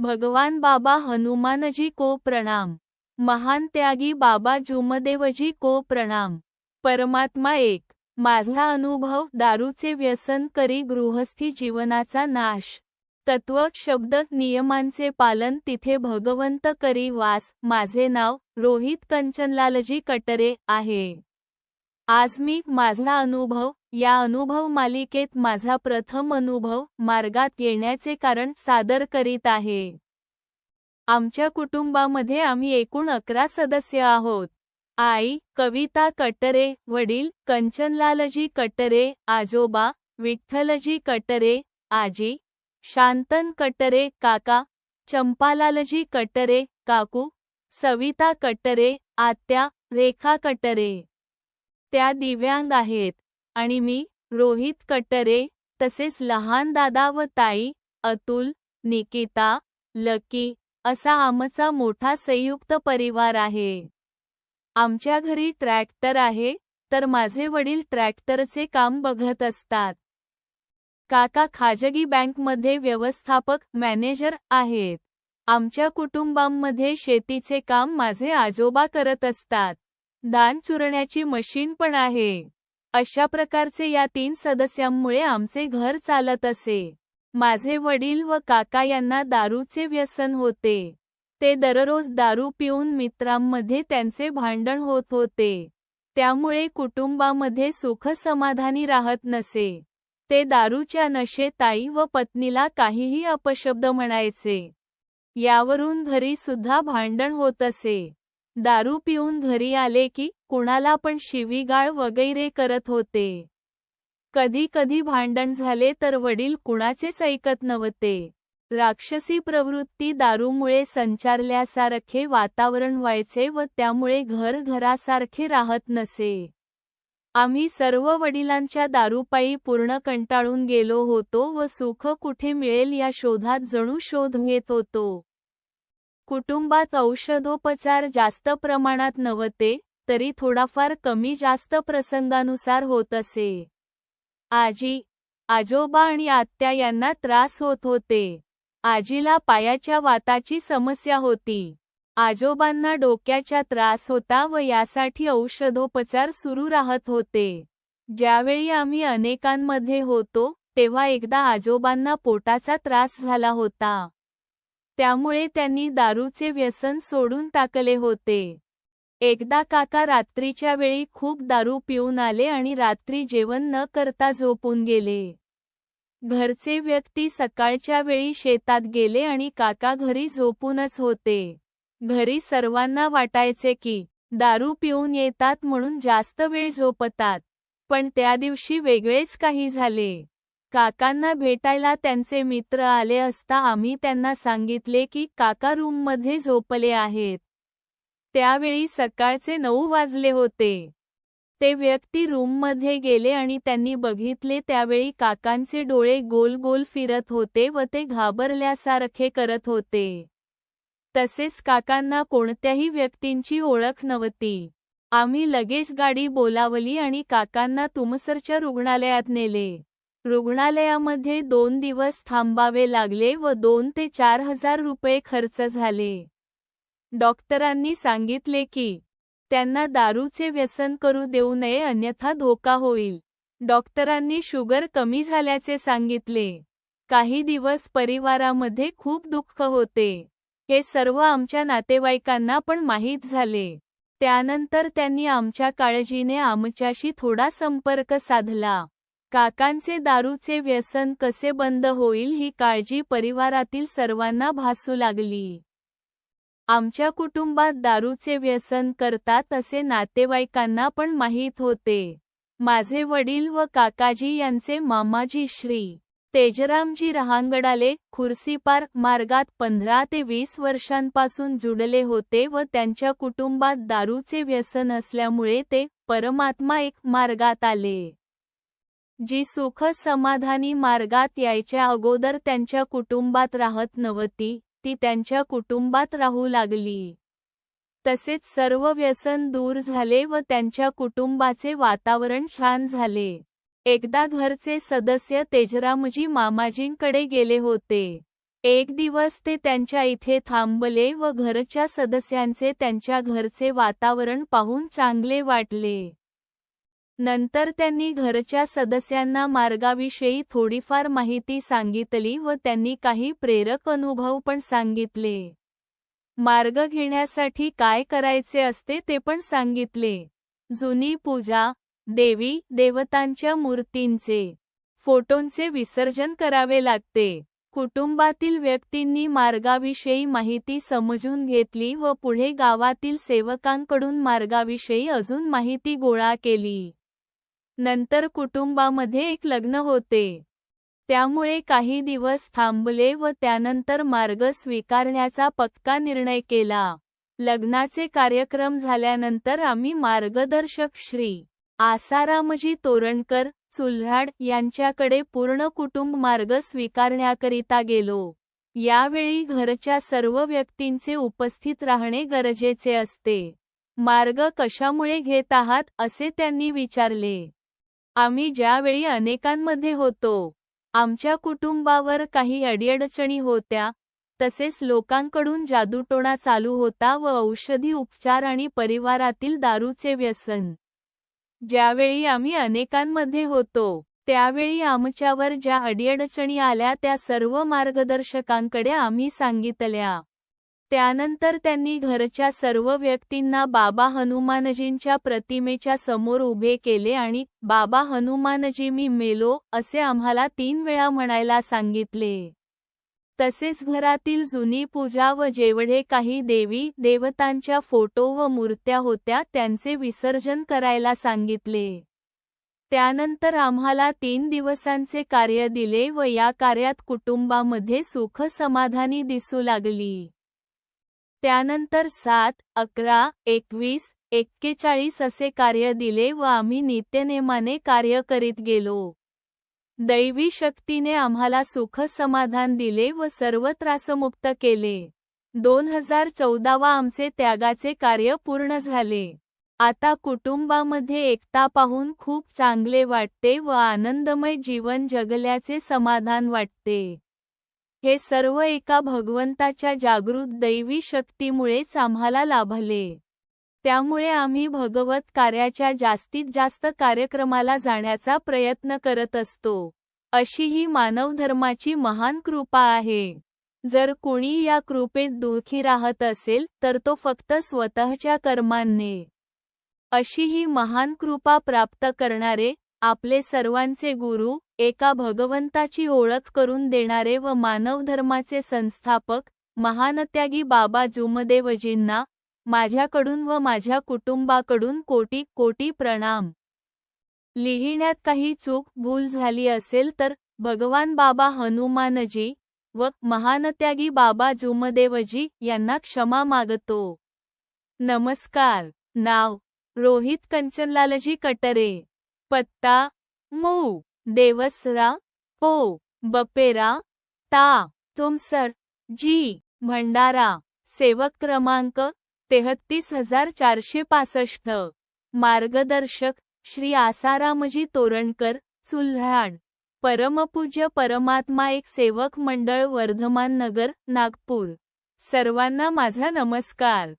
भगवान बाबा हनुमानजी को प्रणाम. महान त्यागी बाबा जुमदेवजी को प्रणाम. परमात्मा एक माझा अनुभव दारूचे व्यसन करी गृहस्थी जीवनाचा नाश. तत्व शब्द नियमांचे पालन तिथे भगवंत करी वास माझे नाव रोहित कंचनलालजी कटरे आहे. आज मी माझा अनुभव या अनुभव मालिकेत माझा प्रथम अनुभव मार्गात येण्याचे कारण सादर करीत आहे. आमच्या कुटुंबामध्ये आम्ही एकूण अकरा सदस्य आहोत. आई कविता कटरे वडील कंचनलालजी कटरे आजोबा विठ्ठलजी कटरे आजी शांतन कटरे काका चंपालालजी कटरे काकू सविता कटरे आत्या रेखा कटरे. त्या दिव्यांग आहेत. आणि मी रोहित कटरे तसेच लहान दादा व ताई अतुल निकिता लकी असा आमचा मोठा संयुक्त परिवार आहे. आमच्या घरी ट्रॅक्टर आहे तर माझे वडील ट्रॅक्टरचे काम बघत असतात. काका खाजगी बँकमध्ये व्यवस्थापक मॅनेजर आहेत. आमच्या कुटुंबांमध्ये शेतीचे काम माझे आजोबा करत असतात. दान चुरण्याची मशीन पण आहे. अशा प्रकारचे या तीन सदस्यांमुळे आमचे घर चालत असे. माझे वडील व काका यांना दारूचे व्यसन होते. ते दररोज दारू पिऊन मित्रांमध्ये त्यांचे भांडण होत होते. त्यामुळे कुटुंबामध्ये सुख समाधानी राहत नसे. ते दारूच्या नशे ताई व पत्नीला काहीही अपशब्द म्हणायचे. यावरून घरी सुद्धा भांडण होत असे. दारू पिऊन घरी आले की कुणाला पण शिवीगाळ वगैरे करत होते. कधी कधी भांडण झाले तर वडील कुणाचेच ऐकत नव्हते. राक्षसी प्रवृत्ती दारूमुळे संचारल्यासारखे वातावरण व्हायचे व त्यामुळे घर घरासारखे राहत नसे. आम्ही सर्व वडिलांच्या दारूपायी पूर्ण कंटाळून गेलो होतो व सुख कुठे मिळेल या शोधात जणू शोध घेत होतो. कुटुंबात औषधोपचार जास्त प्रमाणात नव्हते तरी थोडाफार कमी जास्त प्रसंगानुसार होत असे. आजी आजोबा आणि आत्या यांना त्रास होत होते. आजीला पायाच्या वाताची समस्या होती. आजोबांना डोक्याचा त्रास होता व यासाठी औषधोपचार सुरू राहत होते. ज्यावेळी आम्ही अनेकांमध्ये होतो तेव्हा एकदा आजोबांना पोटाचा त्रास झाला होता. त्यामुळे त्यांनी दारूचे व्यसन सोडून टाकले होते. एकदा काका रात्रीच्या वेळी खूप दारू पिऊन आले आणि रात्री जेवण न करता झोपून गेले. घरचे व्यक्ती सकाळच्या वेळी शेतात गेले आणि काका घरी झोपूनच होते. घरी सर्वांना वाटायचे की दारू पिऊन येतात म्हणून जास्त वेळ झोपतात. पण त्या दिवशी वेगळेच काही झाले. काकांना भेटायला त्यांचे मित्र आले असता आम्ही त्यांना सांगितले की काका रूममध्ये झोपले आहेत. त्यावेळी सकाळचे नऊ वाजले होते. ते व्यक्ती रूममध्ये गेले आणि त्यांनी बघितले त्यावेळी काकांचे डोळे गोल गोल फिरत होते व ते घाबरल्यासारखे करत होते. तसेच काकांना कोणत्याही व्यक्तींची ओळख नव्हती. आम्ही लगेच गाडी बोलावली आणि काकांना तुमसरच्या रुग्णालयात नेले. रुग्णालयामध्ये दोन दिवस थांबावे लागले व दोन ते चार हजार रुपये खर्च झाले. डॉक्टरांनी सांगितले की त्यांना दारूचे व्यसन करू देऊ नये अन्यथा धोका होईल. डॉक्टरांनी शुगर कमी झाल्याचे सांगितले. काही दिवस परिवारामध्ये खूप दुःख होते. हे सर्व आमच्या नातेवाईकांना पण माहीत झाले. त्यानंतर त्यांनी आमच्या काळजीने आमच्याशी थोडा संपर्क साधला. काकांचे दारूचे व्यसन कसे बंद होईल ही काळजी परिवारातील सर्वांना भासू लागली. आमच्या कुटुंबात दारूचे व्यसन करतात असे नातेवाईकांना पण माहीत होते. माझे वडील व काकाजी यांचे मामाजी श्री तेजरामजी रहांगडाले खुर्सीपार मार्गात पंधरा ते वीस वर्षांपासून जुडले होते व त्यांच्या कुटुंबात दारूचे व्यसन असल्यामुळे ते परमात्मा एक मार्गात आले. जी सुख समाधानी मार्गात यायच्या अगोदर त्यांच्या कुटुंबात राहत नव्हती ती त्यांच्या कुटुंबात राहू लागली. तसेच सर्व व्यसन दूर झाले व त्यांच्या कुटुंबाचे वातावरण छान झाले. एकदा घरचे सदस्य तेजरामजी मामाजींकडे गेले होते. एक दिवस ते त्यांच्या इथे थांबले व घरच्या सदस्यांचे त्यांच्या घरचे वातावरण पाहून चांगले वाटले. नंतर त्यांनी घरच्या सदस्यांना मार्गाविषयी थोडीफार माहिती सांगितली व त्यांनी काही प्रेरक अनुभव पण सांगितले. मार्ग घेण्यासाठी काय करायचे असते ते पण सांगितले. जुनी पूजा देवी देवतांच्या मूर्तींचे फोटोंचे विसर्जन करावे लागते. कुटुंबातील व्यक्तींनी मार्गाविषयी माहिती समजून घेतली व पुढे गावातील सेवकांकडून मार्गाविषयी अजून माहिती गोळा केली. नंतर कुटुंबामध्ये एक लग्न होते. त्यामुळे काही दिवस थांबले व त्यानंतर मार्ग स्वीकारण्याचा पक्का निर्णय केला. लग्नाचे कार्यक्रम झाल्यानंतर आम्ही मार्गदर्शक श्री. आसारामजी तोरणकर चुल्हाड यांच्याकडे पूर्ण कुटुंब मार्ग स्वीकारण्याकरिता गेलो. यावेळी घरच्या सर्व व्यक्तींचे उपस्थित राहणे गरजेचे असते. मार्ग कशामुळे घेत आहात असे त्यांनी विचारले. आम्ही ज्यावेळी अनेकांमध्ये होतो आमच्या कुटुंबावर काही अडीअडचणी होत्या तसेच लोकांकडून जादूटोणा चालू होता व औषधी उपचार आणि परिवारातील दारूचे व्यसन. ज्यावेळी आम्ही अनेकांमध्ये होतो त्यावेळी आमच्यावर ज्या अडीअडचणी आल्या त्या सर्व मार्गदर्शकांकडे आम्ही सांगितल्या. त्यानंतर त्यांनी घरच्या सर्व व्यक्तींना बाबा हनुमानजींच्या प्रतिमेच्या समोर उभे केले आणि बाबा हनुमानजी मी मेलो असे आम्हाला तीन वेळा म्हणायला सांगितले. तसेच घरातील जुनी पूजा व जेवढे काही देवी देवतांच्या फोटो व मूर्त्या होत्या त्यांचे विसर्जन करायला सांगितले. त्यानंतर आम्हाला तीन दिवसांचे कार्य दिले व या कार्यात कुटुंबामध्ये सुख समाधानी दिसू लागली. त्यानंतर सात अकरा एकवीस एक्केचाळीस असे कार्य दिले व आम्ही नित्यनेमाने कार्य करीत गेलो. दैवी शक्तीने आम्हाला सुख समाधान दिले व सर्व त्रासमुक्त केले. दोन हजार चौदावा आमचे त्यागाचे कार्य पूर्ण झाले. आता कुटुंबामध्ये एकता पाहून खूप चांगले वाटते व आनंदमय जीवन जगल्याचे समाधान वाटते. हे सर्व एका भगवंताच्या जागृत दैवी शक्तीमुळेच आम्हाला लाभले. त्यामुळे आम्ही भगवत कार्याच्या जास्तीत जास्त कार्यक्रमाला जाण्याचा प्रयत्न करत असतो. अशी ही मानवधर्माची महान कृपा आहे. जर कोणी या कृपेत दुःखी राहत असेल तर तो फक्त स्वतःच्या कर्मांनी. अशी ही महान कृपा प्राप्त करणारे आपले सर्वांचे गुरु एका भगवंताची ओळख करून देणारे व मानवधर्माचे संस्थापक महानत्यागी बाबा जुमदेवजींना माझ्याकडून व माझ्या कुटुंबाकडून कोटी कोटी प्रणाम. लिहिण्यात काही चूक भूल झाली असेल तर भगवान बाबा हनुमानजी व महानत्यागी बाबा जुमदेवजी यांना क्षमा मागतो. नमस्कार. नाव रोहित कंचनलालजी कटरे. पत्ता मू देवसरा पो बपेरा ता तुमसर जी भंडारा सेवक क्रमांक तेहत्तीस हजार चारशे पासष्ट. मार्गदर्शक श्री आसारामजी तोरणकर चुल्हाड. परमपूज्य परमात्मा एक सेवक मंडळ वर्धमान नगर नागपूर. सर्वांना माझा नमस्कार.